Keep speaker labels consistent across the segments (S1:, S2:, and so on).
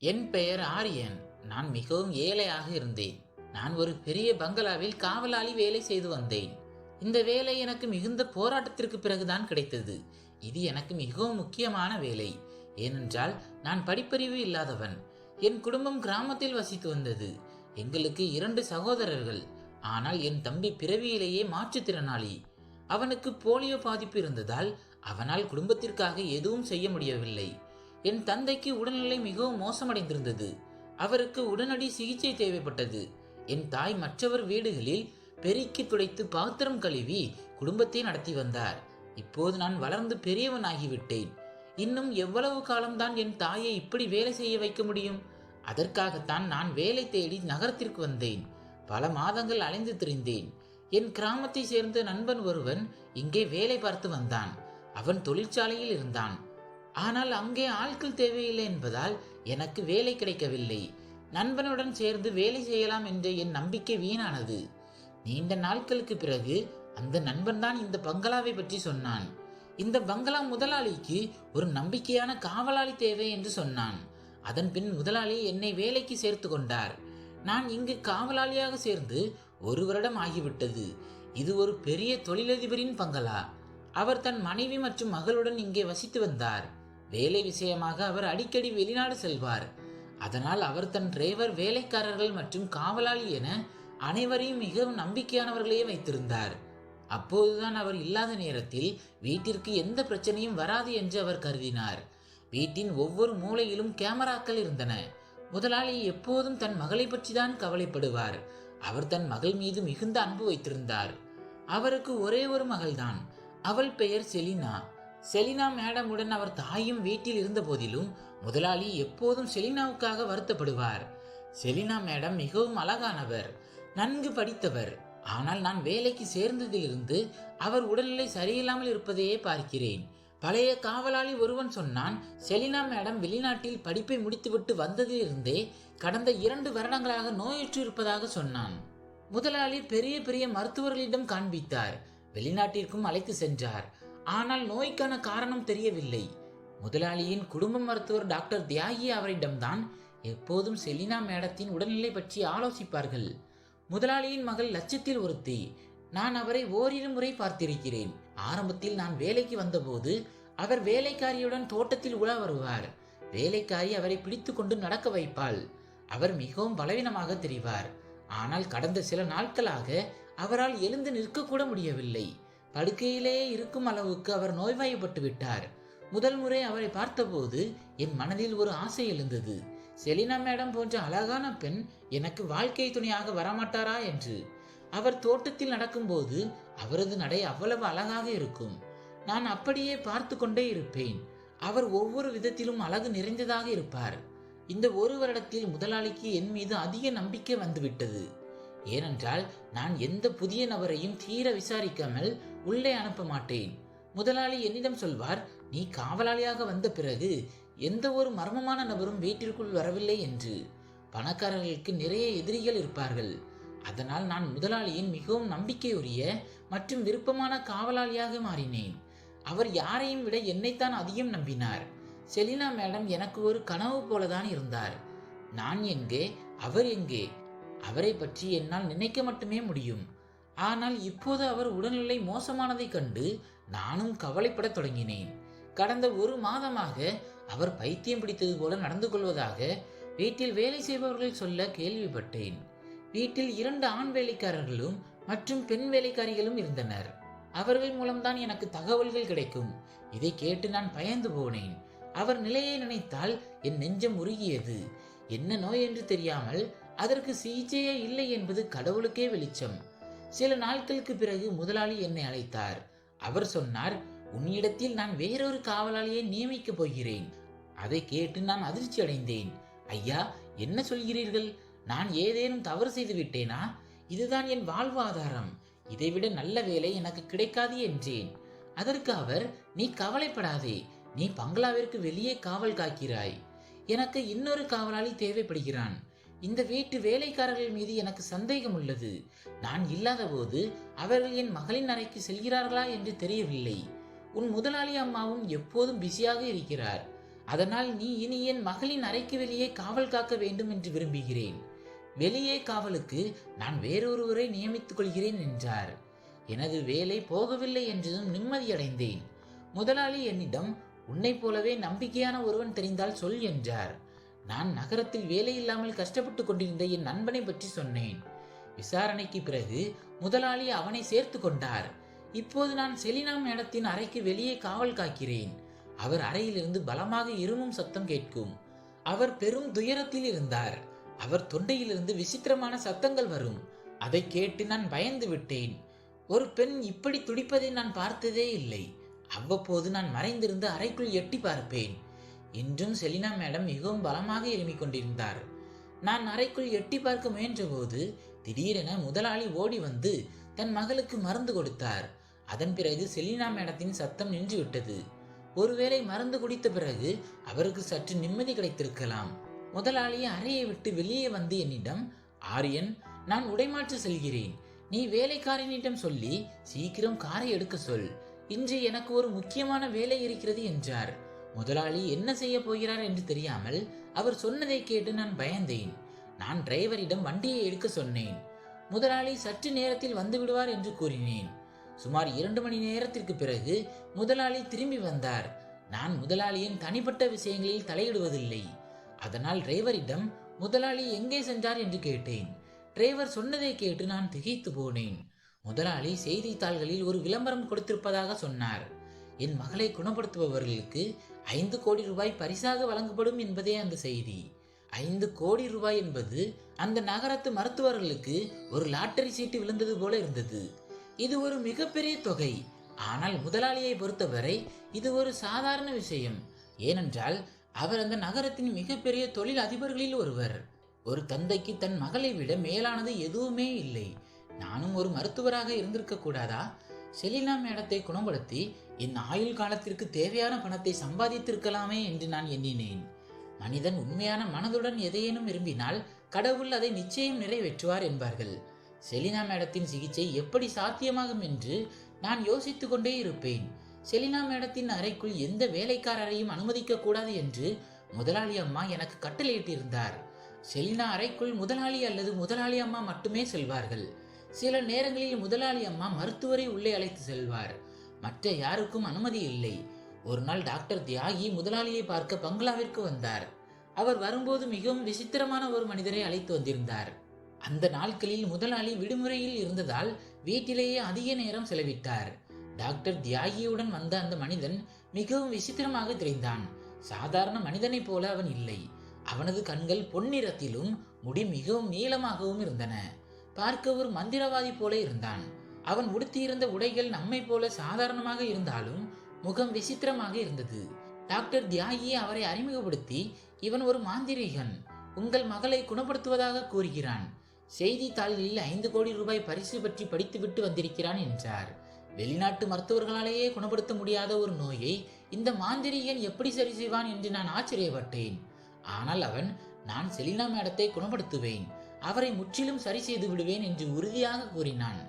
S1: என் பெயர் ஆரியன். நான் மிகவும் ஏழையாக இருந்தேன். நான் ஒரு பெரிய பங்களாவில் காவலாளி வேலை செய்து வந்தேன். இந்த வேலை எனக்கு மிகுந்த போராட்டத்திற்கு பிறகுதான் கிடைத்தது. இது எனக்கு மிகவும் முக்கியமான வேலை. ஏனென்றால் நான் படிப்பறிவு இல்லாதவன். என் குடும்பம் கிராமத்தில் வசித்து வந்தது. எங்களுக்கு இரண்டு சகோதரர்கள். ஆனால் என் தம்பி பிறவியிலேயே மாற்றுத்திறனாளி அவனுக்கு போலியோ பாதிப்பு இருந்ததால் அவனால் குடும்பத்திற்காக எதுவும் செய்ய முடியவில்லை. என் தந்தைக்கு உடல்நிலை மிகவும் மோசமடைந்திருந்தது. அவருக்கு உடனடி சிகிச்சை தேவைப்பட்டது. என் தாய் மற்றவர் வீடுகளில் பெருக்கி துடைத்து பாத்திரம் கழுவி குடும்பத்தை நடத்தி வந்தார். இப்போது நான் வளர்ந்து பெரியவனாகிவிட்டேன் இன்னும் எவ்வளவு காலம்தான் என் தாயை இப்படி வேலை செய்ய வைக்க முடியும்? அதற்காகத்தான் நான் வேலை தேடி நகரத்திற்கு வந்தேன். பல மாதங்கள் அலைந்து திரிந்தேன். என் கிராமத்தை சேர்ந்த நண்பன் ஒருவன் இங்கே வேலை பார்த்து வந்தான். அவன் தொழிற்சாலையில் இருந்தான். ஆனால் அங்கே ஆட்கள் தேவையில்லை என்பதால் எனக்கு வேலை கிடைக்கவில்லை. நண்பனுடன் சேர்ந்து வேலை செய்யலாம் என்ற என் நம்பிக்கை வீணானது. நீண்ட நாட்களுக்கு பிறகு அந்த நண்பன் தான் இந்த பங்களாவை பற்றி சொன்னான். இந்த பங்களா முதலாளிக்கு ஒரு நம்பிக்கையான காவலாளி தேவை என்று சொன்னான். அதன் பின் முதலாளி என்னை வேலைக்கு சேர்த்து கொண்டார். நான் இங்கு காவலாளியாக சேர்ந்து ஒரு வருடம் ஆகிவிட்டது. இது ஒரு பெரிய தொழிலதிபரின் பங்களா. அவர் தன் மனைவி மற்றும் மகளுடன் இங்கே வசித்து வந்தார். வேலை விஷயமாக அவர் அடிக்கடி வெளிநாடு செல்வார். அதனால் அவர் தன் டிரைவர் வேலைக்காரர்கள் மற்றும் காவலாளி என அனைவரையும் மிகவும் நம்பிக்கையானவர்களையே வைத்திருந்தார். அப்போதுதான் அவர் இல்லாத நேரத்தில் வீட்டிற்கு எந்த பிரச்சனையும் வராது என்று அவர் கருதினார். வீட்டின் ஒவ்வொரு மூலையிலும் கேமராக்கள் இருந்தன. முதலாளி எப்போதும் தன் மகளை பற்றி தான் கவலைப்படுவார். அவர் தன் மகள் மீது மிகுந்த அன்பு வைத்திருந்தார். அவருக்கு ஒரே ஒரு மகள்தான். அவள் பெயர் செலினா. செலினா மேடமுடன் அவர் தாயும் வீட்டில் இருந்த போதிலும் முதலாளி எப்போதும் செலினாவுக்காக வருத்தப்படுவார். செலினா மேடம் மிகவும் அழகானவர் நன்கு படித்தவர். ஆனால் நான் வேலைக்கு சேர்ந்ததிலிருந்து அவர் உடல்நிலை சரியில்லாமல் இருப்பதையே பார்க்கிறேன். பழைய காவலாளி ஒருவன் சொன்னான் செலினா மேடம் வெளிநாட்டில் படிப்பை முடித்துவிட்டு வந்ததிலிருந்தே கடந்த இரண்டு வருடங்களாக நோயுற்று இருப்பதாக சொன்னான். முதலாளி பெரிய பெரிய மருத்துவர்களிடம் காண்பித்தார். வெளிநாட்டிற்கும் அழைத்து சென்றார். ஆனால் நோய்க்கான காரணம் தெரியவில்லை. முதலாளியின் குடும்ப மருத்துவர் டாக்டர் தியாகி அவரிடம்தான் எப்போதும் செலினா மேடத்தின் உடல்நிலை பற்றி ஆலோசிப்பார்கள். முதலாளியின் மகள் லட்சத்தில் ஒருத்தி. நான் அவரை ஓரிரு முறை பார்த்திருக்கிறேன். ஆரம்பத்தில் நான் வேலைக்கு வந்தபோது அவர் வேலைக்காரியுடன் தோட்டத்தில் உலா வருவார். வேலைக்காரி அவரை பிடித்து கொண்டு நடக்க வைப்பாள். அவர் மிகவும் பலவீனமாக தெரிவார். ஆனால் கடந்த சில நாட்களாக அவரால் எழுந்து நிற்கக்கூட முடியவில்லை. படுக்கையிலே இருக்கும் அளவுக்கு அவர் நோய்வாய்ப்பட்டு விட்டார். முதல் முறை அவரை பார்த்தபோது என் மனதில் ஒரு ஆசை எழுந்தது. செலினா மேடம் போன்ற அழகான பெண் எனக்கு வாழ்க்கை துணையாக வரமாட்டாரா என்று. அவர் தோட்டத்தில் நடக்கும்போது அவரது நடை அவ்வளவு அழகாக இருக்கும். நான் அப்படியே பார்த்து கொண்டே இருப்பேன். அவர் ஒவ்வொரு விதத்திலும் அழகு நிறைந்ததாக இருப்பார். இந்த ஒரு வருடத்தில் முதலாளிக்கு என் மீது அதிக நம்பிக்கை வந்துவிட்டது. ஏனென்றால் நான் எந்த புதிய நபரையும் தீர விசாரிக்காமல் உள்ளே அனுப்ப மாட்டேன். முதலாளி என்னிடம் சொல்வார் நீ காவலாளியாக வந்த பிறகு எந்த ஒரு மர்மமான நபரும் வீட்டிற்குள் வரவில்லை என்று. பணக்காரர்களுக்கு நிறைய எதிரிகள் இருப்பார்கள். அதனால் நான் முதலாளியின் மிகவும் நம்பிக்கையுரிய மற்றும் விருப்பமான காவலாளியாக மாறினேன். அவர் யாரையும் விட என்னைத்தான் அதிகம் நம்பினார். செலினா மேடம் எனக்கு ஒரு கனவு போலதான் இருந்தார். நான் எங்கே அவர் எங்கே? அவரை பற்றி என்னால் நினைக்க மட்டுமே முடியும். ஆனால் இப்போது அவர் உடல்நிலை மோசமானதைக் கண்டு நானும் கவலைப்படத் தொடங்கினேன். கடந்த ஒரு மாதமாக அவர் பைத்தியம் பிடித்தது போல நடந்து கொள்வதாக வீட்டில் வேலை செய்பவர்கள் சொல்ல கேள்விப்பட்டேன். வீட்டில் இரண்டு ஆண் வேலைக்காரர்களும் மற்றும் பெண் வேலைக்காரிகளும் இருந்தனர். அவர்கள் மூலம்தான் எனக்கு தகவல்கள் கிடைக்கும். இதை கேட்டு நான் பயந்து போனேன். அவர் நிலையை நினைத்தால் என் நெஞ்சம் உருகியது. என்ன நோய் என்று தெரியாமல் அதற்கு சிகிச்சையே இல்லை என்பது கடவுளுக்கே வெளிச்சம். சில நாட்களுக்கு பிறகு முதலாளி என்னை அழைத்தார். அவர் சொன்னார் உன்னிடத்தில் நான் வேறொரு காவலாளியை நியமிக்கப் போகிறேன். அதை கேட்டு நான் அதிர்ச்சி அடைந்தேன். ஐயா என்ன சொல்கிறீர்கள்? நான் ஏதேனும் தவறு செய்து விட்டேனா? இதுதான் என் வாழ்வாதாரம் இதைவிட நல்ல வேலை எனக்கு கிடைக்காது என்றேன். அதற்கு அவர் நீ கவலைப்படாதே. நீ பங்களாவிற்கு வெளியே காவல் காக்கிறாய். எனக்கு இன்னொரு காவலாளி தேவைப்படுகிறான். இந்த வீட்டு வேலைக்காரர்கள் மீது எனக்கு சந்தேகம் உள்ளது. நான் இல்லாதபோது அவர்கள் என் மகளின் அறைக்கு செல்கிறார்களா என்று தெரியவில்லை. உன் முதலாளி அம்மாவும் எப்போதும் பிஸியாக இருக்கிறார். அதனால் நீ இனி என் மகளின் அறைக்கு வெளியே காவல் காக்க வேண்டும் என்று விரும்புகிறேன். வெளியே காவலுக்கு நான் வேறொருவரை நியமித்துக் கொள்கிறேன் என்றார். எனது வேலை போகவில்லை என்றதும் நிம்மதியடைந்தேன். முதலாளி என்னிடம் உன்னைப் போலவே நம்பிக்கையான ஒருவன் தெரிந்தால் சொல் என்றார். நான் நகரத்தில் வேலை இல்லாமல் கஷ்டப்பட்டு கொண்டிருந்த என் நண்பனை பற்றி சொன்னேன். விசாரணைக்கு பிறகு முதலாளி அவனை சேர்த்து கொண்டார். இப்போது நான் செலினா மேடத்தின் அறைக்கு வெளியே காவல் காக்கிறேன். அவர் அறையிலிருந்து பலமாக இருமும் சத்தம் கேட்கும். அவர் பெரும் துயரத்தில் இருந்தார். அவர் தொண்டையிலிருந்து விசித்திரமான சத்தங்கள் வரும். அதை கேட்டு நான் பயந்து விட்டேன். ஒரு பெண் இப்படி துடிப்பதை நான் பார்த்ததே இல்லை. அவ்வப்போது நான் மறைந்திருந்து அறைக்குள் எட்டி பார்ப்பேன். இன்றும் செலினா மேடம் மிகவும் பலமாக எழுமிக் கொண்டிருந்தார் நான் அறைக்குள் எட்டி பார்க்க முயன்றபோது திடீரென முதலாளி ஓடி வந்து தன் மகளுக்கு மருந்து கொடுத்தார். அதன் பிறகு செலினா மேடத்தின் சத்தம் நின்றுவிட்டது. ஒருவேளை மருந்து குடித்த பிறகு அவருக்கு சற்று நிம்மதி கிடைத்திருக்கலாம். முதலாளி அறையை விட்டு வெளியே வந்து என்னிடம் ஆரியன் நான் உடைமாற்ற செல்கிறேன். நீ வேலைக்காரனிடம் சொல்லி சீக்கிரம் காரை எடுக்க சொல். இன்று எனக்கு ஒரு முக்கியமான வேலை இருக்கிறது என்றார். முதலாளி என்ன செய்ய போகிறார் என்று தெரியாமல் அவர் சொன்னதை கேட்டு நான் பயந்தேன். நான் டிரைவரிடம் வண்டியை எடுக்க சொன்னேன். முதலாளி சற்று நேரத்தில் வந்து விடுவார் என்று கூறினேன். சுமார் இரண்டு மணி நேரத்திற்கு பிறகு முதலாளி திரும்பி வந்தார். நான் முதலாளியின் தனிப்பட்ட விஷயங்களில் தலையிடுவதில்லை. அதனால் டிரைவரிடம் முதலாளி எங்கே சென்றார்? என்று கேட்டேன். டிரைவர் சொன்னதை கேட்டு நான் திகைத்து போனேன். முதலாளி செய்தித்தாள்களில் ஒரு விளம்பரம் கொடுத்திருப்பதாக சொன்னார். என் மகளை குணப்படுத்துபவர்களுக்கு ஐந்து கோடி ரூபாய் பரிசாக வழங்கப்படும் என்பதே அந்த செய்தி. ஐந்து கோடி ரூபாய் என்பது அந்த நகரத்து மருத்துவர்களுக்கு ஒரு லாட்டரி சீட்டு விழுந்தது போல இருந்தது. இது ஒரு மிகப்பெரிய தொகை. ஆனால் முதலாளியை பொறுத்தவரை இது ஒரு சாதாரண விஷயம். ஏனென்றால் அவர் அந்த நகரத்தின் மிகப்பெரிய தொழில் அதிபர்களில் ஒருவர். ஒரு தந்தைக்கு தன் மகளை விட மேலானது எதுவுமே இல்லை. நானும் ஒரு மருத்துவராக இருந்திருக்க கூடாதா? செலினா மேடத்தை குணப்படுத்தி என் ஆயுள் காலத்திற்கு தேவையான பணத்தை சம்பாதித்திருக்கலாமே என்று நான் எண்ணினேன். மனிதன் உண்மையான மனதுடன் எதையேனும் விரும்பினால் கடவுள் அதை நிச்சயம் நிறைவேற்றுவார் என்பார்கள். செலினா மேடத்தின் சிகிச்சை எப்படி சாத்தியமாகும் என்று நான் யோசித்துக் கொண்டே இருப்பேன். செலினா மேடத்தின் அறைக்குள் எந்த வேலைக்காரரையும் அனுமதிக்க கூடாது என்று முதலாளி அம்மா எனக்கு கட்டளையிட்டிருந்தார். செலினா அறைக்குள் முதலாளி அல்லது முதலாளி அம்மா மட்டுமே செல்வார்கள். சில நேரங்களில் முதலாளி அம்மா மருத்துவரை உள்ளே அழைத்து செல்வார். மற்ற யாருக்கும் அனுமதி இல்லை. ஒரு நாள் டாக்டர் தியாகி முதலாளியை பார்க்க பங்களாவிற்கு வந்தார். அவர் வரும்போது மிகவும் விசித்திரமான ஒரு மனிதரை அழைத்து வந்திருந்தார். அந்த நாட்களில் முதலாளி விடுமுறையில் இருந்ததால் வீட்டிலேயே அதிக நேரம் செலவிட்டார். டாக்டர் தியாகியுடன் வந்த அந்த மனிதன் மிகவும் விசித்திரமாக தெரிந்தான். சாதாரண மனிதனைப் போல அவன் இல்லை. அவனது கண்கள் பொன்னிறத்திலும் முடி மிகவும் நீளமாகவும் இருந்தன. பார்க்க ஒரு மந்திரவாதி போல இருந்தான். அவன் உடுத்தியிருந்த உடைகள் நம்மை போல சாதாரணமாக இருந்தாலும் முகம் விசித்திரமாக இருந்தது. டாக்டர் தியாகி அவரை அறிமுகப்படுத்தி இவன் ஒரு மாந்திரீகன். உங்கள் மகளை குணப்படுத்துவதாக கூறுகிறான். செய்தித்தாள்களில் ஐந்து கோடி ரூபாய் பரிசு பற்றி படித்துவிட்டு வந்திருக்கிறான் என்றார். வெளிநாட்டு மருத்துவர்களாலேயே குணப்படுத்த முடியாத ஒரு நோயை இந்த மாந்திரீகன் எப்படி சரி செய்வான் என்று நான் ஆச்சரியப்பட்டேன். ஆனால் அவன் நான் செலினா மேடத்தை குணப்படுத்துவேன். அவரை முற்றிலும் சரி செய்து விடுவேன் என்று உறுதியாக கூறினான்.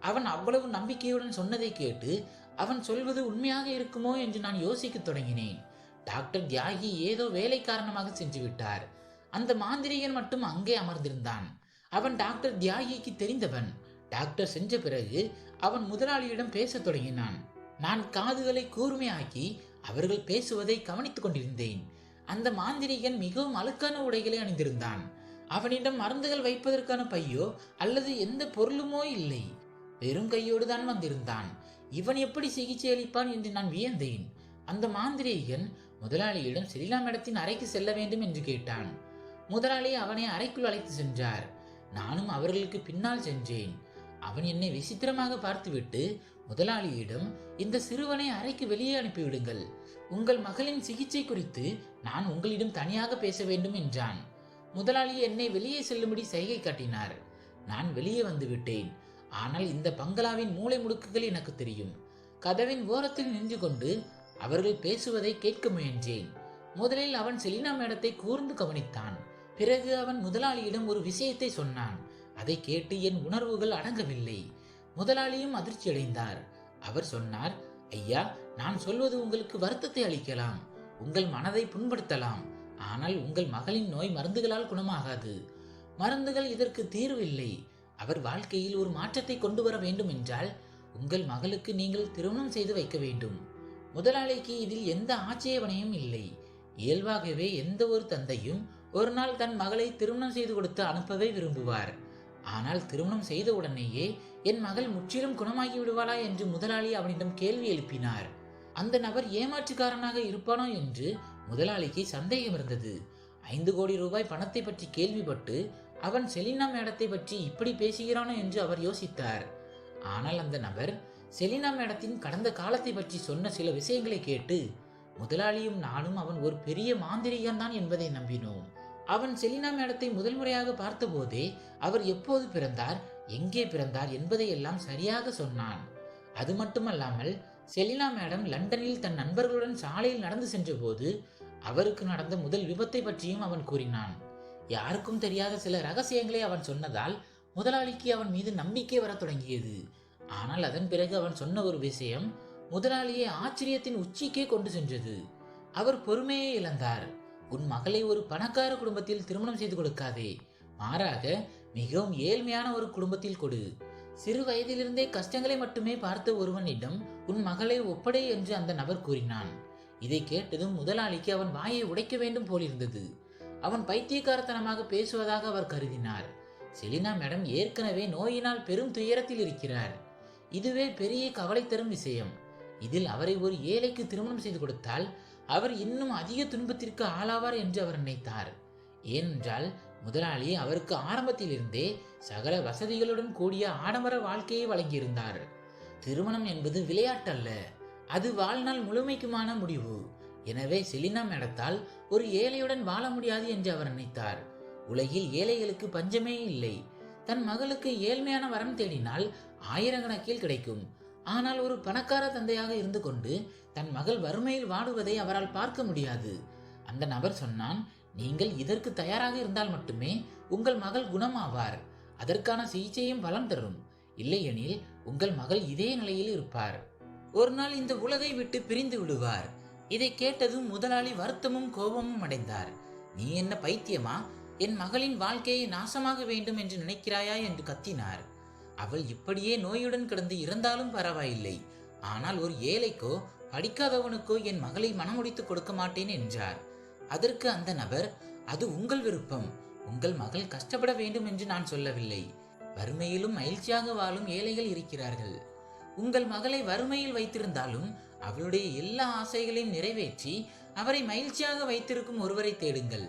S1: அவன் அவ்வளவு நம்பிக்கையுடன் சொன்னதை கேட்டு அவன் சொல்வது உண்மையாக இருக்குமோ என்று நான் யோசிக்கத் தொடங்கினேன். டாக்டர் தியாகி ஏதோ வேலை காரணமாக சென்று விட்டார். அந்த மாந்திரிகன் மட்டும் அங்கே அமர்ந்திருந்தான். அவன் டாக்டர் தியாகிக்கு தெரிந்தவன். டாக்டர் சென்ற பிறகு அவன் முதலாளியிடம் பேசத் தொடங்கினான். நான் காதுகளை கூர்மையாக்கி அவர்கள் பேசுவதை கவனித்துக் கொண்டிருந்தேன். அந்த மாந்திரிகன் மிகவும் அழுக்கான உடைகளை அணிந்திருந்தான். அவனிடம் மருந்துகள் வைப்பதற்கான பையோ அல்லது எந்த பொருளுமோ இல்லை. வெறும் கையோடு தான் வந்திருந்தான். இவன் எப்படி சிகிச்சை அளிப்பான் என்று நான் வியந்தேன். அந்த மாந்திரீகன் முதலாளியிடம் செலிலா மேடத்தின் அறைக்கு செல்ல வேண்டும் என்று கேட்டான். முதலாளி அவனை அறைக்குள் அழைத்து சென்றார். நானும் அவர்களுக்கு பின்னால் சென்றேன். அவன் என்னை விசித்திரமாக பார்த்துவிட்டு முதலாளியிடம் இந்த சிறுவனை அறைக்கு வெளியே அனுப்பிவிடுங்கள். உங்கள் மகளின் சிகிச்சை குறித்து நான் உங்களிடம் தனியாக பேச வேண்டும் என்றான். முதலாளி என்னை வெளியே செல்லும்படி சைகை காட்டினார். நான் வெளியே வந்துவிட்டேன். ஆனால் இந்த பங்களாவின் மூலை முடுக்குகள் எனக்கு தெரியும். கதவின் ஓரத்தில் நின்று கொண்டு அவர்கள் பேசுவதை கேட்க முயன்றேன். முதலில் அவன் செலினா மேடத்தை கூர்ந்து கவனித்தான். பிறகு அவன் முதலாளியிடம் ஒரு விஷயத்தை சொன்னான். அதை கேட்டு என் உணர்வுகள் அடங்கவில்லை. முதலாளியும் அதிர்ச்சியடைந்தார் அவர் சொன்னார் ஐயா நான் சொல்வது உங்களுக்கு வருத்தத்தை அளிக்கலாம். உங்கள் மனதை புண்படுத்தலாம். ஆனால் உங்கள் மகளின் நோய் மருந்துகளால் குணமாகாது. மருந்துகள் இதற்கு தீர்வில்லை அவர் வாழ்க்கையில் ஒரு மாற்றத்தை கொண்டு வர வேண்டும் என்றால் உங்கள் மகளுக்கு நீங்கள் திருமணம் செய்து வைக்க வேண்டும். முதலாளிக்கு இதில் எந்த ஆட்சேபனையும் இல்லை. இயல்பாகவே எந்த ஒரு தந்தையும் ஒரு நாள் தன் மகளை திருமணம் செய்து கொடுத்து அனுப்பவே விரும்புவார். ஆனால் திருமணம் செய்த உடனேயே என் மகள் முற்றிலும் குணமாகி விடுவாளா என்று முதலாளி அவனிடம் கேள்வி எழுப்பினார். அந்த நபர் ஏமாற்றுக்காரனாக இருப்பானோ என்று முதலாளிக்கு சந்தேகம் இருந்தது. ஐந்து கோடி ரூபாய் பணத்தை பற்றி கேள்விப்பட்டு அவன் செலினா மேடத்தை பற்றி இப்படி பேசுகிறானோ என்று அவர் யோசித்தார். ஆனால் அந்த நபர் செலினா மேடத்தின் கடந்த காலத்தை பற்றி சொன்ன சில விஷயங்களை கேட்டு முதலாளியும் நானும் அவன் ஒரு பெரிய மாந்திரிகன் தான் என்பதை நம்பினோம். அவன் செலினா மேடத்தை முதல் முறையாக பார்த்தபோதே அவர் எப்போது பிறந்தார் எங்கே பிறந்தார் என்பதையெல்லாம் சரியாக சொன்னான். அது மட்டுமல்லாமல் செலினா மேடம் லண்டனில் தன் நண்பர்களுடன் சாலையில் நடந்து சென்றபோது அவருக்கு நடந்த முதல் விபத்தை பற்றியும் அவன் கூறினான். யாருக்கும் தெரியாத சில ரகசியங்களை அவன் சொன்னதால் முதலாளிக்கு அவன் மீது நம்பிக்கை வரத் தொடங்கியது. ஆனால் அதன் பிறகு அவன் சொன்ன ஒரு விஷயம் முதலாளியை ஆச்சரியத்தின் உச்சிக்கே கொண்டு சென்றது. அவர் பொறுமையை இழந்தார். உன் மகளை ஒரு பணக்கார குடும்பத்தில் திருமணம் செய்து கொடுக்காதே. மாறாக மிகவும் ஏழ்மையான ஒரு குடும்பத்தில் கொடு. சிறு வயதிலிருந்தே கஷ்டங்களை மட்டுமே பார்த்த ஒருவனிடம் உன் மகளை ஒப்படை என்று அந்த நபர் கூறினான். இதை கேட்டதும் முதலாளிக்கு அவன் வாயை உடைக்க வேண்டும் போலிருந்தது. அவன் பைத்தியக்காரத்தனமாக பேசுவதாக அவர் கருதினார். செலினா மேடம் ஏற்கனவே நோயினால் பெரும் துயரத்தில் இருக்கிறார். இதுவே பெரிய கவலை தரும் விஷயம். இதில் அவரை ஒரு ஏழைக்கு திருமணம் செய்து கொடுத்தால் அவர் இன்னும் அதிக துன்பத்திற்கு ஆளாவார் என்று அவர் நினைத்தார். ஏனென்றால் முதலாளி அவருக்கு ஆரம்பத்திலிருந்தே சகல வசதிகளுடன் கூடிய ஆடம்பர வாழ்க்கையை வழங்கியிருந்தார். திருமணம் என்பது விளையாட்டல்ல அது வாழ்நாள் முழுமைக்குமான முடிவு. எனவே செலினா மேடத்தால் ஒரு ஏழையுடன் வாழ முடியாது என்று அவர் நினைத்தார். உலகில் ஏழைகளுக்கு பஞ்சமே இல்லை. தன் மகளுக்கு ஏழ்மையான வரம் தேடினால் ஆயிரக்கணக்கில் கிடைக்கும். ஆனால் ஒரு பணக்கார தந்தையாக இருந்து கொண்டு தன் மகள் வறுமையில் வாடுவதை அவரால் பார்க்க முடியாது. அந்த நபர் சொன்னான் நீங்கள் இதற்கு தயாராக இருந்தால் மட்டுமே உங்கள் மகள் குணமாவார். அதற்கான சிகிச்சையும் பலன் தரும். இல்லையெனில் உங்கள் மகள் இதே நிலையில் இருப்பார். ஒரு நாள் இந்த உலகை விட்டு பிரிந்து விடுவார். இதை கேட்டதும் முதலாளி வருத்தமும் கோபமும் அடைந்தார். நீ என்ன பைத்தியமா? என் மகளின் வாழ்க்கையை நாசமாக வேண்டும் என்று நினைக்கிறாயா? என்று கத்தினார். அவள் இப்படியே நோயுடன் கிடந்து இறந்தாலும் பரவாயில்லை. ஆனால் ஒரு ஏழைக்கோ படிக்காதவனுக்கோ என் மகளை மனமுடித்து கொடுக்க மாட்டேன் என்றார். அதற்கு அந்த நபர் அது உங்கள் விருப்பம். உங்கள் மகள் கஷ்டப்பட வேண்டும் என்று நான் சொல்லவில்லை. வறுமையிலும் மகிழ்ச்சியாக வாழும் ஏழைகள் இருக்கிறார்கள். உங்கள் மகளை வறுமையில் வைத்திருந்தாலும் அவளுடைய எல்லா ஆசைகளையும் நிறைவேற்றி அவரை மகிழ்ச்சியாக வைத்திருக்கும் ஒருவரை தேடுங்கள்.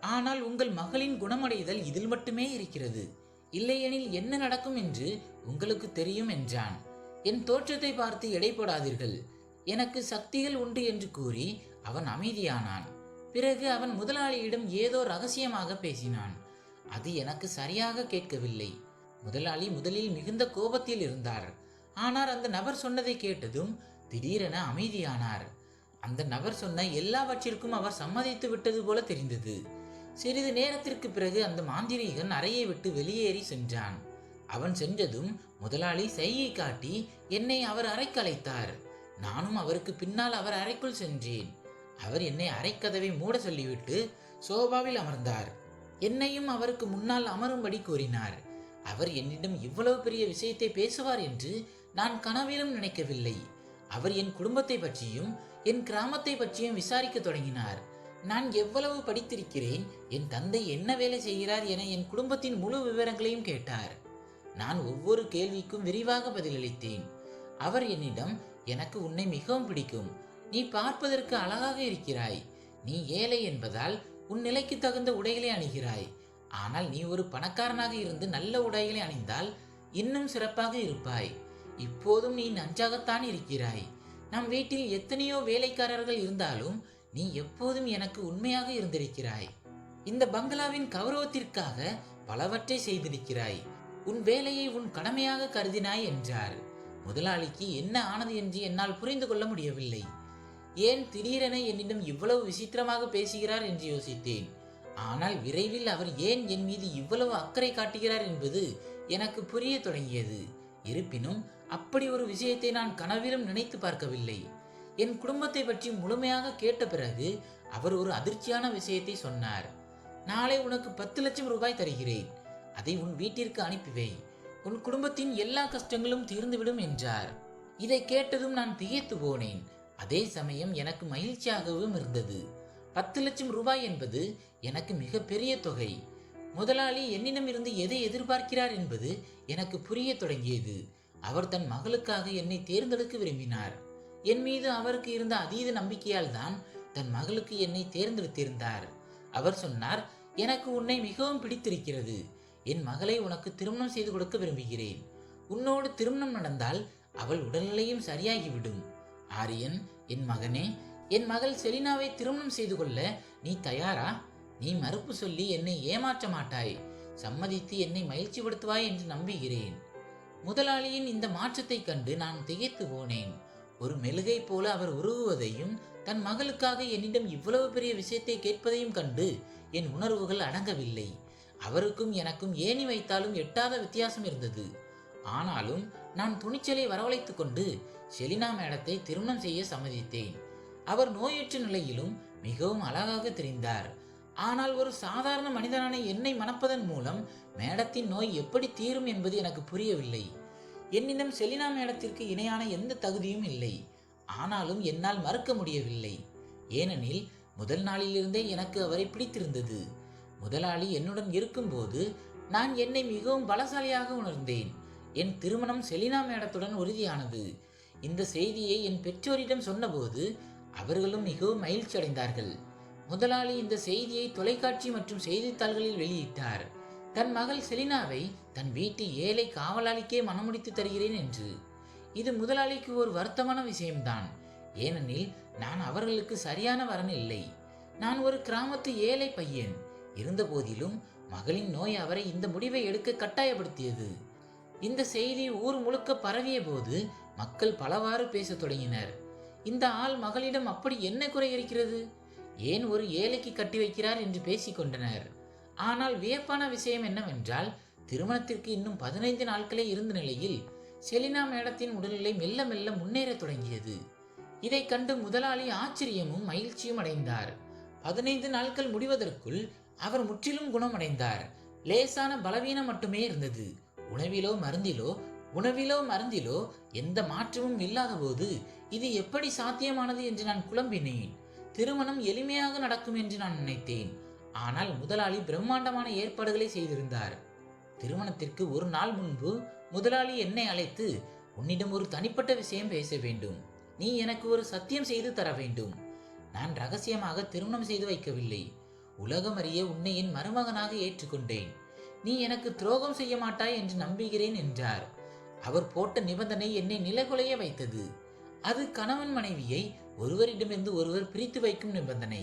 S1: ஆனால் உங்கள் மகளின் குணமடைதல் இதில் மட்டுமே இருக்கிறது. இல்லையெனில் என்ன நடக்கும் என்று உங்களுக்கு தெரியும் என்றான். என் தோற்றத்தை பார்த்து எடை போடாதீர்கள். எனக்கு சக்திகள் உண்டு என்று கூறி அவன் அமைதியானான். பிறகு அவன் முதலாளியிடம் ஏதோ ரகசியமாக பேசினான். அது எனக்கு சரியாக கேட்கவில்லை. முதலாளி முதலில் மிகுந்த கோபத்தில் இருந்தார். ஆனால் அந்த நபர் சொன்னதை கேட்டதும் திடீரென அமைதியானார். அந்த நபர் சொன்ன எல்லாவற்றிற்கும் அவர் சம்மதித்து விட்டது போல தெரிந்தது. சிறிது நேரத்திற்கு பிறகு அந்த மாந்திரீகன் அறையை விட்டு வெளியேறி சென்றான். அவன் சென்றதும் முதலாளி சையை காட்டி என்னை அவர் அறைக்கு அழைத்தார். நானும் அவருக்கு பின்னால் அவர் அறைக்குள் சென்றேன். அவர் என்னை அறைக்கதவை மூட சொல்லிவிட்டு சோபாவில் அமர்ந்தார். என்னையும் அவருக்கு முன்னால் அமரும்படி கூறினார். அவர் என்னிடம் இவ்வளவு பெரிய விஷயத்தை பேசுவார் என்று நான் கனவிலும் நினைக்கவில்லை. அவர் என் குடும்பத்தை பற்றியும் என் கிராமத்தை பற்றியும் விசாரிக்க தொடங்கினார். நான் எவ்வளவு படித்திருக்கிறேன் என் தந்தை என்ன வேலை செய்கிறார் என என் குடும்பத்தின் முழு விவரங்களையும் கேட்டார். நான் ஒவ்வொரு கேள்விக்கும் விரிவாக பதிலளித்தேன். அவர் என்னிடம் எனக்கு உன்னை மிகவும் பிடிக்கும். நீ பார்ப்பதற்கு அழகாக இருக்கிறாய். நீ ஏழை என்பதால் உன் நிலைக்கு தகுந்த உடைகளை அணிகிறாய். ஆனால் நீ ஒரு பணக்காரனாக இருந்து நல்ல உடைகளை அணிந்தால் இன்னும் சிறப்பாக இருப்பாய். இப்போதும் நீ நன்றாகத்தான் இருக்கிறாய். நம் வீட்டில் எத்தனையோ வேலைக்காரர்கள் இருந்தாலும் நீ எப்போதும் எனக்கு உண்மையாக இருந்திருக்கிறாய். இந்த பங்களாவின் கௌரவத்திற்காக பலவற்றை செய்திருக்கிறாய். உன் வேலையை உன் கடமையாக கருதினாய் என்றார். முதலாளிக்கு என்ன ஆனது என்று என்னால் புரிந்து கொள்ள முடியவில்லை. ஏன் திடீரென என்னிடம் இவ்வளவு விசித்திரமாக பேசுகிறார் என்று யோசித்தேன். ஆனால் விரைவில் அவர் ஏன் என் மீது இவ்வளவு அக்கறை காட்டுகிறார் என்பது எனக்கு புரிய தொடங்கியது. இருப்பினும் அப்படி ஒரு விஷயத்தை நான் கனவிலும் நினைத்து பார்க்கவில்லை. என் குடும்பத்தை பற்றி முழுமையாக கேட்ட பிறகு அவர் ஒரு அதிர்ச்சியான விஷயத்தை சொன்னார். நாளை உனக்கு பத்து லட்சம் ரூபாய் தருகிறேன். அதை உன் வீட்டிற்கு அனுப்பிவை. உன் குடும்பத்தின் எல்லா கஷ்டங்களும் தீர்ந்துவிடும் என்றார். இதை கேட்டதும் நான் திகைத்து போனேன். அதே சமயம் எனக்கு மகிழ்ச்சியாகவும் இருந்தது. பத்து லட்சம் ரூபாய் என்பது எனக்கு மிகப்பெரிய தொகை. முதலாளி என்னிடம் இருந்து எதை எதிர்பார்க்கிறார் என்பது எனக்கு புரிய தொடங்கியது. அவர் தன் மகளுக்காக என்னை தேர்ந்தெடுக்க விரும்பினார். என் மீது அவருக்கு இருந்த அதீத நம்பிக்கையால் தான் தன் மகளுக்கு என்னை தேர்ந்தெடுத்திருந்தார். அவர் சொன்னார் எனக்கு உன்னை மிகவும் பிடித்திருக்கிறது. என் மகளை உனக்கு திருமணம் செய்து கொடுக்க விரும்புகிறேன். உன்னோடு திருமணம் நடந்தால் அவள் உடல்நிலையும் சரியாகிவிடும். ஆரியன் என் மகனே என் மகள் செலினாவை திருமணம் செய்து கொள்ள நீ தயாரா? நீ மறுப்பு சொல்லி என்னை ஏமாற்ற மாட்டாய். சம்மதித்து என்னை மகிழ்ச்சிப்படுத்துவாய் என்று நம்புகிறேன். முதலாளியின் இந்த மாற்றத்தைக் கண்டு நான் திகைத்து போனேன். ஒரு மெழுகை போல அவர் உருகுவதையும் தன் மகளுக்காக என்னிடம் இவ்வளவு பெரிய விஷயத்தை கேட்பதையும் கண்டு என் உணர்வுகள் அடங்கவில்லை. அவருக்கும் எனக்கும் ஏணி வைத்தாலும் எட்டாத வித்தியாசம் இருந்தது. ஆனாலும் நான் துணிச்சலை வரவழைத்துக் கொண்டு செலினா மேடத்தை திருமணம் செய்ய சம்மதித்தேன். அவர் நோயுற்ற நிலையிலும் மிகவும் அழகாக தெரிந்தார். ஆனால் ஒரு சாதாரண மனிதனான என்னை மணப்பதன் மூலம் மேடத்தின் நோய் எப்படி தீரும் என்பது எனக்கு புரியவில்லை. என்னிடம் செலினா மேடத்திற்கு இணையான எந்த தகுதியும் இல்லை. ஆனாலும் என்னால் மறுக்க முடியவில்லை. ஏனெனில் முதல் நாளிலிருந்தே எனக்கு அவரை பிடித்திருந்தது. முதலாளி என்னுடன் இருக்கும்போது நான் என்னை மிகவும் பலசாலியாக உணர்ந்தேன். என் திருமணம் செலினா மேடத்துடன் உறுதியானது. இந்த செய்தியை என் பெற்றோரிடம் சொன்னபோது அவர்களும் மிகவும் மகிழ்ச்சி அடைந்தார்கள் முதலாளி இந்த செய்தியை தொலைக்காட்சி மற்றும் செய்தித்தாள்களில் வெளியிட்டார். தன் மகள் செலினாவை தன் வீட்டு ஏழை காவலாளிக்கே மனமுடித்து தருகிறேன் என்று. இது முதலாளிக்கு ஒரு வருத்தமான விஷயம்தான். ஏனெனில் நான் அவர்களுக்கு சரியான வரன் இல்லை. நான் ஒரு கிராமத்து ஏழை பையன். இருந்தபோதிலும் மகளின் நோய் அவரை இந்த முடிவை எடுக்க கட்டாயப்படுத்தியது. இந்த செய்தி ஊர் முழுக்க பரவிய போது மக்கள் பலவாறு பேசத் தொடங்கினர். இந்த ஆள் மகளிடம் அப்படி என்ன குறை இருக்கிறது? ஏன் ஒரு ஏழைக்கு கட்டி வைக்கிறார் என்று பேசிக் கொண்டனர். ஆனால் வியப்பான விஷயம் என்னவென்றால் திருமணத்திற்கு இன்னும் பதினைந்து நாட்களே இருந்த நிலையில் செலினா மேடத்தின் உடல்நிலை மெல்ல மெல்ல முன்னேறத் தொடங்கியது. இதைக் கண்டு முதலாளி ஆச்சரியமும் மகிழ்ச்சியும் அடைந்தார். பதினைந்து நாட்கள் முடிவதற்குள் அவர் முற்றிலும் குணமடைந்தார். லேசான பலவீனம் மட்டுமே இருந்தது. உணவிலோ மருந்திலோ உணவிலோ மருந்திலோ எந்த மாற்றமும் இல்லாதபோது இது எப்படி சாத்தியமானது என்று நான் குழம்பினேன். திருமணம் எளிமையாக நடக்கும் என்று நான் நினைத்தேன். ஆனால் முதலாளி பிரம்மாண்டமான ஏற்பாடுகளை செய்திருந்தார். திருமணத்திற்கு ஒரு நாள் முன்பு முதலாளி என்னை அழைத்து உன்னிடம் ஒரு தனிப்பட்ட விஷயம் பேச வேண்டும். நீ எனக்கு ஒரு சத்தியம் செய்து தர வேண்டும். நான் ரகசியமாக திருமணம் செய்து வைக்கவில்லை. உலகம் அறிய உன்னை என் மருமகனாக ஏற்றுக்கொண்டேன். நீ எனக்கு துரோகம் செய்ய மாட்டாய் என்று நம்புகிறேன் என்றார். அவர் போட்ட நிபந்தனை என்னை நிலகுலைய வைத்தது. அது கணவன் மனைவியை ஒருவரிடமிருந்து ஒருவர் பிரித்து வைக்கும் நிபந்தனை.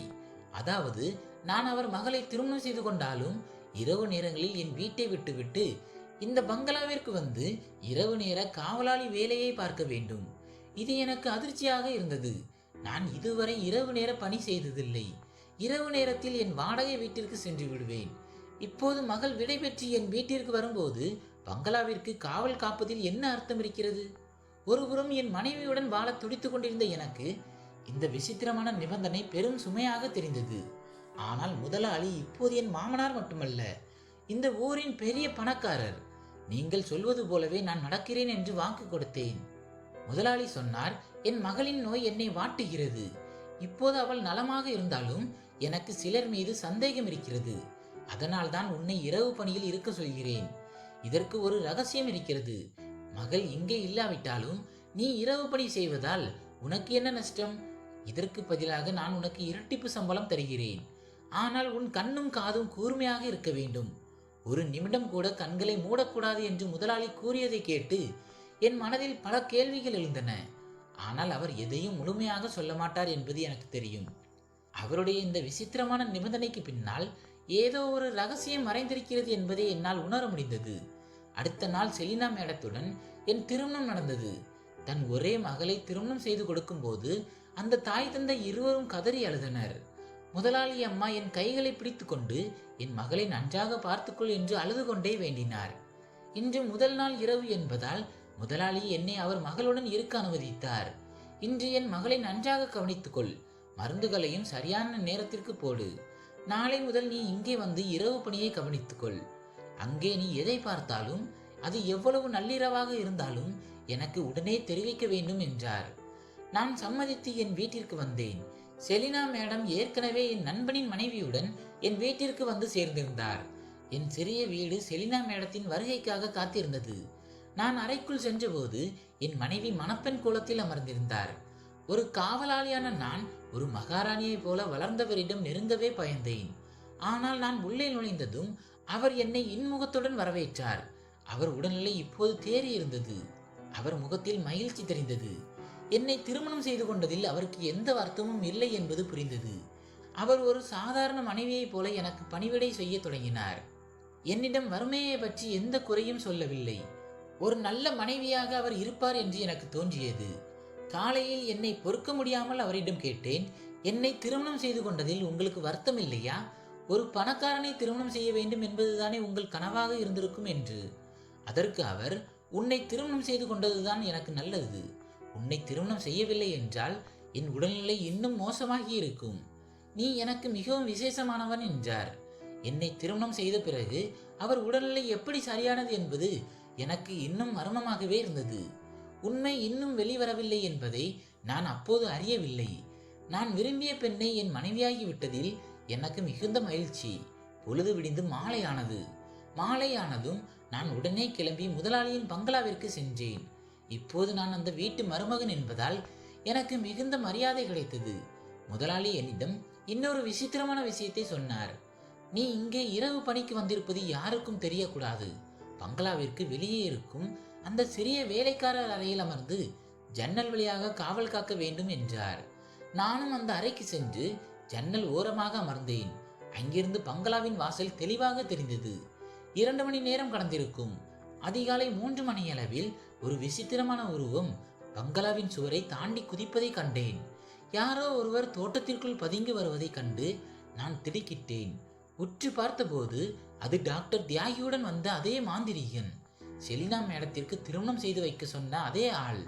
S1: அதாவது நான் அவர் மகளை திருமணம் செய்து கொண்டாலும் இரவு நேரங்களில் என் வீட்டை விட்டுவிட்டு இந்த பங்களாவிற்கு வந்து இரவு நேர காவலாளி வேலையை பார்க்க வேண்டும். இது எனக்கு அதிர்ச்சியாக இருந்தது. நான் இதுவரை இரவு நேர பணி செய்ததில்லை. இரவு நேரத்தில் என் வாடகை வீட்டிற்கு சென்று விடுவேன். இப்போது மகள் விடைபெற்று என் வீட்டிற்கு வரும்போது பங்களாவிற்கு காவல் காப்பதில் என்ன அர்த்தம் இருக்கிறது? ஒருபுறம் என் மனைவியுடன் வாழ துடித்துக் கொண்டிருந்த எனக்கு இந்த விசித்திரமான நிபந்தனை பெரும் சுமையாக தெரிந்தது. ஆனால் முதலாளி இப்போது என் மாமனார் மட்டுமல்ல இந்த ஊரின் பெரிய பணக்காரர். நீங்கள் சொல்வது போலவே நான் நடக்கிறேன் என்று வாக்கு கொடுத்தேன். முதலாளி சொன்னார் என் மகளின் நோய் என்னை வாட்டுகிறது. இப்போது அவள் நலமாக இருந்தாலும் எனக்கு சிலர் மீது சந்தேகம் இருக்கிறது. அதனால் தான் உன்னை இரவு பணியில் இருக்க சொல்கிறேன். இதற்கு ஒரு ரகசியம் இருக்கிறது. மகள் இங்கே இல்லாவிட்டாலும் நீ இரவு பணி செய்வதால் உனக்கு என்ன நஷ்டம்? இதற்கு பதிலாக நான் உனக்கு இரட்டிப்பு சம்பளம் தருகிறேன். ஆனால் உன் கண்ணும் காதும் கூர்மையாக இருக்க வேண்டும். ஒரு நிமிடம் கூட கண்களை மூடக்கூடாது என்று முதலாளி கூறியதை கேட்டு என் மனதில் பல கேள்விகள் எழுந்தன. ஆனால் அவர் எதையும் முழுமையாக சொல்ல மாட்டார் என்பது எனக்கு தெரியும். அவருடைய இந்த விசித்திரமான நிபந்தனைக்கு பின்னால் ஏதோ ஒரு ரகசியம் மறைந்திருக்கிறது என்பதை என்னால் உணர முடிந்தது. அடுத்த நாள் செலினா மேடத்துடன் என் திருமணம் நடந்தது. தன் ஒரே மகளை திருமணம் செய்து கொடுக்கும்போது அந்த தாய் தந்தை இருவரும் கதறி அழுதனர். முதலாளி அம்மா என் கைகளை பிடித்துக்கொண்டு என் மகளை நன்றாக பார்த்துக்கொள் என்று அழுது கொண்டே வேண்டினார். இன்று முதல் நாள் இரவு என்பதால் முதலாளி என்னை அவர் மகளுடன் இருக்க அனுமதித்தார். இன்று என் மகளை நன்றாக கவனித்துக்கொள். மருந்துகளையும் சரியான நேரத்திற்கு போடு. நாளை முதல் நீ இங்கே வந்து இரவு பணியை கவனித்துக்கொள். அங்கே நீ எதை பார்த்தாலும் அது எவ்வளவு நள்ளிரவாக இருந்தாலும் எனக்கு உடனே தெரிவிக்க வேண்டும் என்றார். நான் சம்மதித்து என் வீட்டிற்கு வந்தேன். செலினா மேடம் ஏற்கனவே என் நண்பனின் மனைவியுடன் என் வீட்டிற்கு வந்து சேர்ந்திருந்தார். என் சிறிய வீடு செலினா மேடத்தின் வருகைக்காக காத்திருந்தது. நான் அறைக்குள் சென்றபோது என் மனைவி மணப்பெண் கோலத்தில் அமர்ந்திருந்தார். ஒரு காவலாளியான நான் ஒரு மகாராணியைப் போல வளர்ந்தவரிடம் நெருங்கவே பயந்தேன். ஆனால் நான் உள்ளே நுழைந்ததும் அவர் என்னை இன்முகத்துடன் வரவேற்றார். அவர் உடல்நிலை இப்போது தேறி இருந்தது அவர் முகத்தில் மகிழ்ச்சி தெரிந்தது. என்னை திருமணம் செய்து கொண்டதில் அவருக்கு எந்த அர்த்தமும் இல்லை என்பது புரிந்தது. அவர் ஒரு சாதாரண மனைவியைப் போல எனக்கு பணிவிடை செய்ய தொடங்கினார். என்னிடம் வறுமையை பற்றி எந்த குறையும் சொல்லவில்லை. ஒரு நல்ல மனைவியாக அவர் இருப்பார் என்று எனக்கு தோன்றியது. காலையில் என்னை பொறுக்க முடியாமல் அவரிடம் கேட்டேன் என்னை திருமணம் செய்து கொண்டதில் உங்களுக்கு வருத்தம் இல்லையா? ஒரு பணக்காரனை திருமணம் செய்ய வேண்டும் என்பதுதானே உங்கள் கனவாக இருந்திருக்கும் என்று. அதற்கு அவர் உன்னை திருமணம் செய்து கொண்டதுதான் எனக்கு நல்லது. உன்னை திருமணம் செய்யவில்லை என்றால் என் உடல்நிலை இன்னும் மோசமாகி இருக்கும். நீ எனக்கு மிகவும் விசேஷமானவன் என்றார். என்னை திருமணம் செய்த பிறகு அவர் உடல்நிலை எப்படி சரியானது என்பது எனக்கு இன்னும் மர்மமாகவே இருந்தது. உண்மை இன்னும் வெளிவரவில்லை என்பதை நான் அப்போது அறியவில்லை. நான் விரும்பிய பெண்ணை என் மனைவியாகி விட்டதில் எனக்கு மிகுந்த மகிழ்ச்சி. பொழுது விடிந்து மாலையானது. மாலையானதும் நான் உடனே கிளம்பி முதலாளியின் பங்களாவிற்கு சென்றேன். இப்போது நான் அந்த வீட்டு மருமகன் என்பதால் எனக்கு மிகுந்த மரியாதை கிடைத்தது. முதலாளி என்னிடம் இன்னொரு விசித்திரமான விஷயத்தை சொன்னார். நீ இங்கே இரவு பணிக்கு வந்திருப்பது யாருக்கும் தெரியக்கூடாது. பங்களாவிற்கு வெளியே இருக்கும் அந்த சிறிய வேலைக்காரர் அறையில் அமர்ந்து ஜன்னல் வழியாக காவல் காக்க வேண்டும் என்றார். நானும் அந்த அறைக்கு சென்று ஜன்னல் ஓரமாக அமர்ந்தேன். அங்கிருந்து பங்களாவின் வாசல் தெளிவாக தெரிந்தது. இரண்டு மணி நேரம் கடந்திருக்கும். அதிகாலை மூன்று மணியளவில் ஒரு விசித்திரமான உருவம் பங்களாவின் சுவரை தாண்டி குதிப்பதை கண்டேன். யாரோ ஒருவர் தோட்டத்திற்குள் பதுங்கி வருவதைக் கண்டு நான் திடுக்கிட்டேன். உற்று பார்த்தபோது அது டாக்டர் தியாகியுடன் வந்த அதே மாந்திரிகன். செலினா மேடத்திற்கு திருமணம் செய்து வைக்க சொன்ன அதே ஆள்.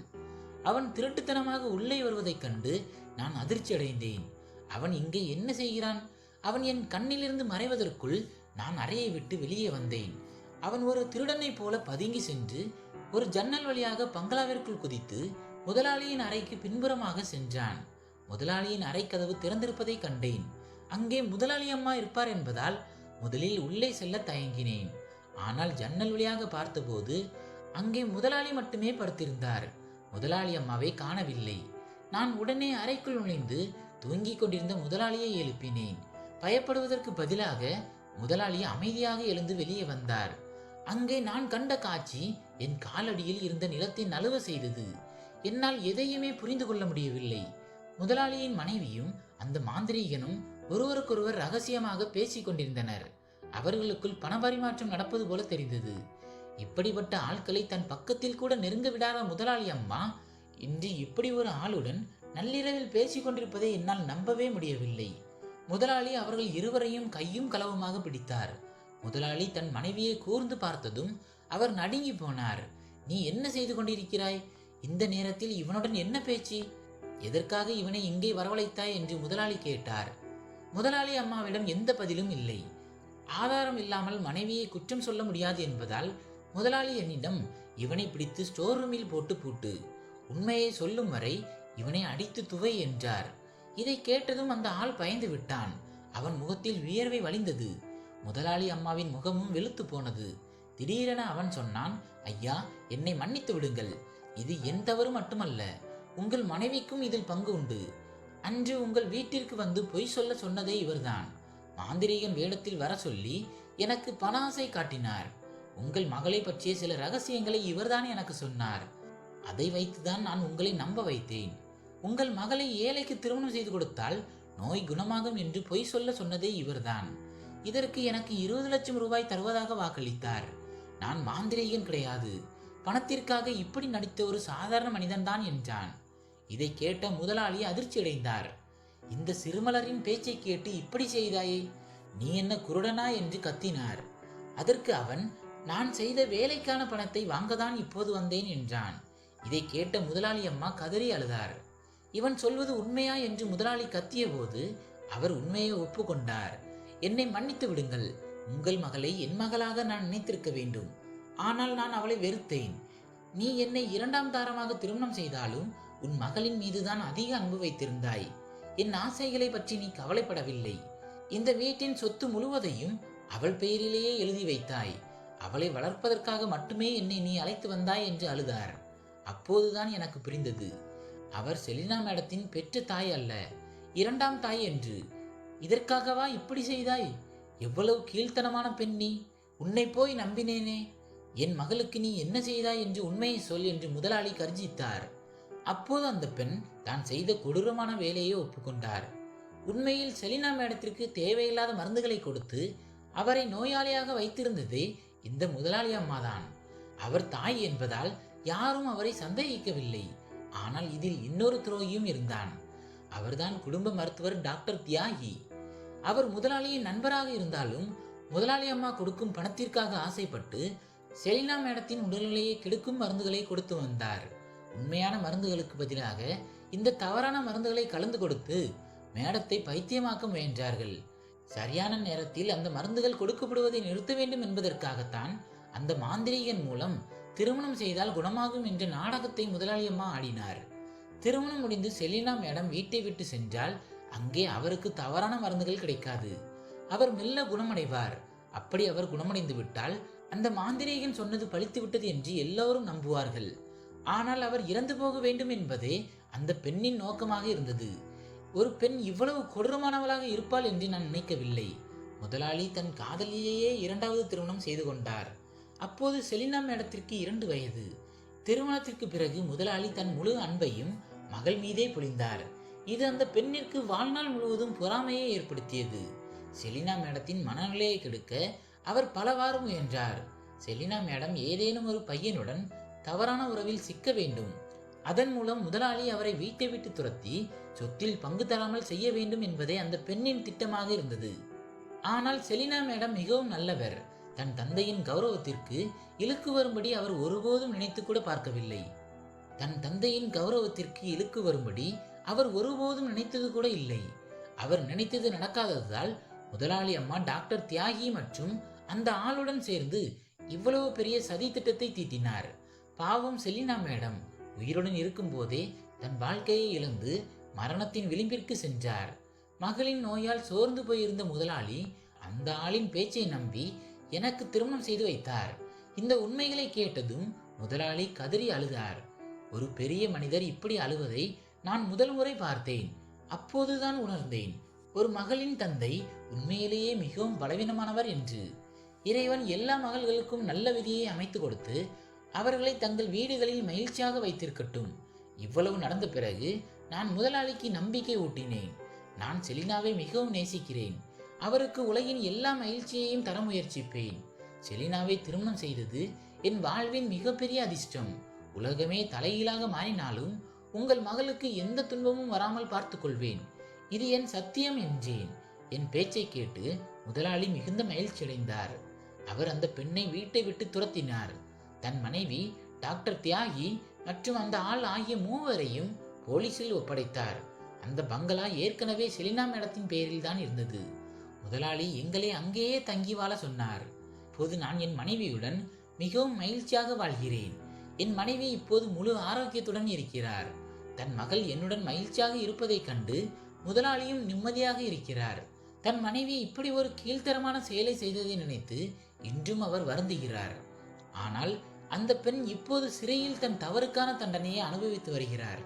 S1: அவன் திருட்டுத்தனமாக உள்ளே வருவதைக் கண்டு நான் அதிர்ச்சி அடைந்தேன். அவன் இங்கே என்ன செய்கிறான்? அவன் என் கண்ணிலிருந்து மறைவதற்குள் நான் அறையை விட்டு வெளியே வந்தேன். அவன் ஒரு திருடனைப் போல பதுங்கி சென்று ஒரு ஜன்னல் வழியாக பங்களாவிற்குள் குதித்து முதலாளியின் அறைக்கு பின்புறமாக சென்றான். முதலாளியின் அறைக்கதவு திறந்திருப்பதை கண்டேன். அங்கே முதலாளி அம்மா இருப்பார் என்பதால் முதலில் உள்ளே செல்ல தயங்கினேன். ஆனால் ஜன்னல் வழியாக பார்த்தபோது அங்கே முதலாளி மட்டுமே படுத்திருந்தார். முதலாளி அம்மாவை காணவில்லை. நான் உடனே அறைக்குள் நுழைந்து தூங்கிக் கொண்டிருந்த முதலாளியை எழுப்பினேன். பயப்படுவதற்கு பதிலாக முதலாளி அமைதியாக எழுந்து வெளியே வந்தார். அங்கே நான் கண்ட காட்சி என் காலடியில் இருந்த நிலத்தை நழுவ செய்தது. என்னால் எதையுமே புரிந்து கொள்ள முடியவில்லை. முதலாளியின் மனைவியும் அந்த மாந்திரீகனும் ஒருவருக்கொருவர் ரகசியமாக பேசிக் கொண்டிருந்தனர். அவர்களுக்குள் பண பரிமாற்றம் நடப்பது போல தெரிந்தது. இப்படிப்பட்ட ஆட்களை தன் பக்கத்தில் கூட நெருங்க விடாத முதலாளி அம்மா இன்று இப்படி ஒரு ஆளுடன் நள்ளிரவில் பேசிக் கொண்டிருப்பதை என்னால் நம்பவே முடியவில்லை. முதலாளி அவர்கள் இருவரையும் கையும் களவுமாக பிடித்தார். முதலாளி தன் மனைவியை கூர்ந்து பார்த்ததும் அவர் நடுங்கி போனார். நீ என்ன செய்து கொண்டிருக்கிறாய்? இந்த நேரத்தில் இவனுடன் என்ன பேச்சு? எதற்காக இவனை இங்கே வரவழைத்தாய்? என்று முதலாளி கேட்டார். முதலாளி அம்மாவிடம் எந்த பதிலும் இல்லை. ஆதாரம் இல்லாமல் மனைவியை குற்றம் சொல்ல முடியாது என்பதால் முதலாளி என்னிடம் இவனை பிடித்து ஸ்டோர் ரூமில் போட்டு பூட்டு. உண்மையை சொல்லும் வரை இவனை அடித்து துவை என்றார். இதை கேட்டதும் அந்த ஆள் பயந்து விட்டான். அவன் முகத்தில் வியர்வை வழிந்தது. முதலாளி அம்மாவின் முகமும் வெளுத்து போனது. திடீரென அவன் சொன்னான் ஐயா என்னை மன்னித்து விடுங்கள். இது என் தவறு மட்டுமல்ல. உங்கள் மனைவிக்கும் இதில் பங்கு உண்டு. அன்று உங்கள் வீட்டிற்கு வந்து பொய் சொல்ல சொன்னதே இவர்தான். மாந்திரீகன் வேடத்தில் வர சொல்லி எனக்கு பனாசை காட்டினார். உங்கள் மகளை பற்றிய சில ரகசியங்களை இவர்தான் எனக்கு சொன்னார். அதை வைத்துதான் நான் உங்களை நம்ப வைத்தேன். உங்கள் மகளை ஏழைக்கு திருமணம் செய்து கொடுத்தால் நோய் குணமாகும் என்று பொய் சொல்ல சொன்னதே இவர்தான். இதற்கு எனக்கு இருபது லட்சம் ரூபாய் தருவதாக வாக்களித்தார். நான் மாந்திரீகன் கிடையாது. பணத்திற்காக இப்படி நடித்த ஒரு சாதாரண மனிதன்தான் என்றான். இதை கேட்ட முதலாளி அதிர்ச்சியடைந்தார் இந்த சிறுமலரின் பேச்சை கேட்டு இப்படி செய்தாயே? நீ என்ன குருடனா என்று கத்தினார். அதற்கு அவன் நான் செய்த வேலைக்கான பணத்தை வாங்கதான் இப்போது வந்தேன் என்றான். இதை கேட்ட முதலாளி அம்மா கதறி அழுதார். இவன் சொல்வது உண்மையா? என்று முதலாளி கத்தியபோது அவர் உண்மையை ஒப்புக்கொண்டார். என்னை மன்னித்து விடுங்கள். உங்கள் மகளை என் மகளாக நான் நினைத்திருக்க வேண்டும். ஆனால் நான் அவளை வெறுத்தேன். நீ என்னை இரண்டாம் தாரமாக திருமணம் செய்தாலும் உன் மகளின் மீதுதான் அதிக அன்பு வைத்திருந்தாய். என் ஆசைகளை பற்றி நீ கவலைப்படவில்லை. இந்த வீட்டின் சொத்து முழுவதையும் அவள் பெயரிலேயே எழுதி வைத்தாய். அவளை வளர்ப்பதற்காக மட்டுமே என்னை நீ அழைத்து வந்தாய் என்று அழுதார். அப்போதுதான் எனக்கு புரிந்தது. அவர் செலினா மேடத்தின் பெற்ற தாய் அல்ல. இரண்டாம் தாய் என்று இதற்காகவா இப்படி செய்தாய்? எவ்வளவு கீழ்த்தனமான பெண் நீ. உன்னை போய் நம்பினேனே. என் மகளுக்கு நீ என்ன செய்தாய் என்று உண்மையை சொல் என்று முதலாளி கர்ஜித்தார். அப்போது அந்த பெண் தான் செய்த கொடூரமான வேலையை ஒப்புக்கொண்டார். உண்மையில் செலினா மேடத்திற்கு தேவையில்லாத மருந்துகளை கொடுத்து அவரை நோயாளியாக வைத்திருந்தது இந்த முதலாளி அம்மாதான். அவர் தாய் என்பதால் யாரும் அவரை சந்தேகிக்கவில்லை. ஆனால் இதில் இன்னொரு துரோகியும் இருந்தான். அவர்தான் குடும்ப மருத்துவர் டாக்டர் தியாகி. அவர் முதலாளியின் நண்பராக இருந்தாலும் முதலாளி அம்மா கொடுக்கும் பணத்திற்காக ஆசைப்பட்டு செலினா மேடத்தின் உடல்நிலையை கெடுக்கும் மருந்துகளை கொடுத்து வந்தார். உண்மையான மருந்துகளுக்கு பதிலாக இந்த தவறான மருந்துகளை கலந்து கொடுத்து மேடத்தை பைத்தியமாக்க முயன்றார்கள். சரியான நேரத்தில் அந்த மருந்துகள் கொடுக்கப்படுவதை நிறுத்த வேண்டும் என்பதற்காகத்தான் அந்த மாந்திரீகன் மூலம் திருமணம் செய்தால் குணமாகும் என்ற நாடகத்தை முதலாளியம்மா ஆடினார். திருமணம் முடிந்து செலினா மேடம் வீட்டை விட்டு சென்றால் அங்கே அவருக்கு தவறான மருந்துகள் கிடைக்காது. அவர் மெல்ல குணமடைவார். அப்படி அவர் குணமடைந்து விட்டால் அந்த மாந்திரீகன் சொன்னது பழித்து விட்டது என்று எல்லோரும் நம்புவார்கள். ஆனால் அவர் இறந்து போக வேண்டும் என்பதே அந்த பெண்ணின் நோக்கமாக இருந்தது. ஒரு பெண் இவ்வளவு கொடூரமானவளாக இருப்பாள் என்று நான் நினைக்கவில்லை. முதலாளி தன் காதலியையே இரண்டாவது திருமணம் செய்து கொண்டார். அப்போது செலினா மேடத்திற்கு இரண்டு வயது. திருமணத்திற்கு பிறகு முதலாளி தன் முழு அன்பையும் மகள் மீதே பொழிந்தார். இது அந்த பெண்ணிற்கு வாழ்நாள் முழுவதும் பொறாமையை ஏற்படுத்தியது. செலினா மேடத்தின் மனநிலையை கெடுக்க அவர் பலவாறு முயன்றார். செலினா மேடம் ஏதேனும் ஒரு பையனுடன் தவறான உறவில் சிக்க வேண்டும். அதன் மூலம் முதலாளி அவரை வீட்டை விட்டு துரத்தி சொத்தில் பங்கு தராமல் செய்ய வேண்டும் என்பதே அந்த பெண்ணின் திட்டமாக இருந்தது. ஆனால் செலினா மேடம் மிகவும் நல்லவர். தன் தந்தையின் கௌரவத்திற்கு இழுக்கு வரும்படி அவர் ஒருபோதும் நினைத்து கூட பார்க்கவில்லை. தன் தந்தையின் கௌரவத்திற்கு இழுக்கு வரும்படி அவர் ஒருபோதும் நினைத்தது கூட இல்லை. அவர் நினைத்தது நடக்காததால் முதலாளி அம்மா டாக்டர் தியாகி மற்றும் அந்த ஆளுடன் சேர்ந்து இவ்வளவு பெரிய சதி திட்டத்தை தீட்டினார். பாவம் செலினா மேடம். உயிருடன் இருக்கும்போதே தன் வாழ்க்கையை இழந்து மரணத்தின் விளிம்பிற்கு சென்றார். மகளின் நோயால் சோர்ந்து போயிருந்த முதலாளி அந்த ஆளின் பேச்சை நம்பி எனக்கு திருமணம் செய்து வைத்தார். இந்த உண்மைகளை கேட்டதும் முதலாளி கதறி அழுதார். ஒரு பெரிய மனிதர் இப்படி அழுவதை நான் முதல் முறை பார்த்தேன் அப்போதுதான் உணர்ந்தேன் ஒரு மகளின் தந்தை உண்மையிலேயே மிகவும் பலவீனமானவர் என்று. இறைவன் எல்லா மகள்களுக்கும் நல்ல விதியை அமைத்து கொடுத்து அவர்களை தங்கள் வீடுகளில் மகிழ்ச்சியாக வைத்திருக்கட்டும். இவ்வளவு நடந்த பிறகு நான் முதலாளிக்கு நம்பிக்கை ஊட்டினேன். நான் செலினாவை மிகவும் நேசிக்கிறேன். அவருக்கு உலகின் எல்லா மகிழ்ச்சியையும் தர முயற்சிப்பேன். செலினாவை திருமணம் செய்தது என் வாழ்வின் மிகப்பெரிய அதிர்ஷ்டம். உலகமே தலைகீழாக மாறினாலும் உங்கள் மகளுக்கு எந்த துன்பமும் வராமல் பார்த்துக்கொள்வேன். இது என் சத்தியம் என்றேன். என் பேச்சை கேட்டு முதலாளி மிகுந்த மகிழ்ச்சி அடைந்தார் அவர் அந்த பெண்ணை வீட்டை விட்டு துரத்தினார். தன் மனைவி டாக்டர் தியாகி மற்றும் அந்த ஆள் ஆகிய மூவரையும் போலீசில் ஒப்படைத்தார். அந்த பங்களா ஏற்கனவே செலினா மேடத்தின் பெயரில் தான் இருந்தது. முதலாளி எங்களை அங்கேயே தங்கி வாழ சொன்னார். இப்போது நான் என் மனைவியுடன் மிகவும் மகிழ்ச்சியாக வாழ்கிறேன். என் மனைவி இப்போது முழு ஆரோக்கியத்துடன் இருக்கிறார். தன் மகள் என்னுடன் மகிழ்ச்சியாக இருப்பதைக் கண்டு முதலாளியும் நிம்மதியாக இருக்கிறார். தன் மனைவி இப்படி ஒரு கீழ்த்தரமான செயலை செய்ததை நினைத்து இன்றும் அவர் வருந்துகிறார். ஆனால் அந்த பெண் இப்போது சிறையில் தன் தவறுக்கான தண்டனையை அனுபவித்து வருகிறார்.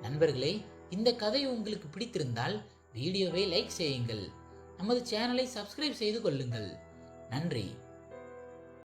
S1: நண்பர்களே இந்த கதை உங்களுக்கு பிடித்திருந்தால் வீடியோவை லைக் செய்யுங்கள். நமது சேனலை சப்ஸ்கிரைப் செய்து கொள்ளுங்கள். நன்றி.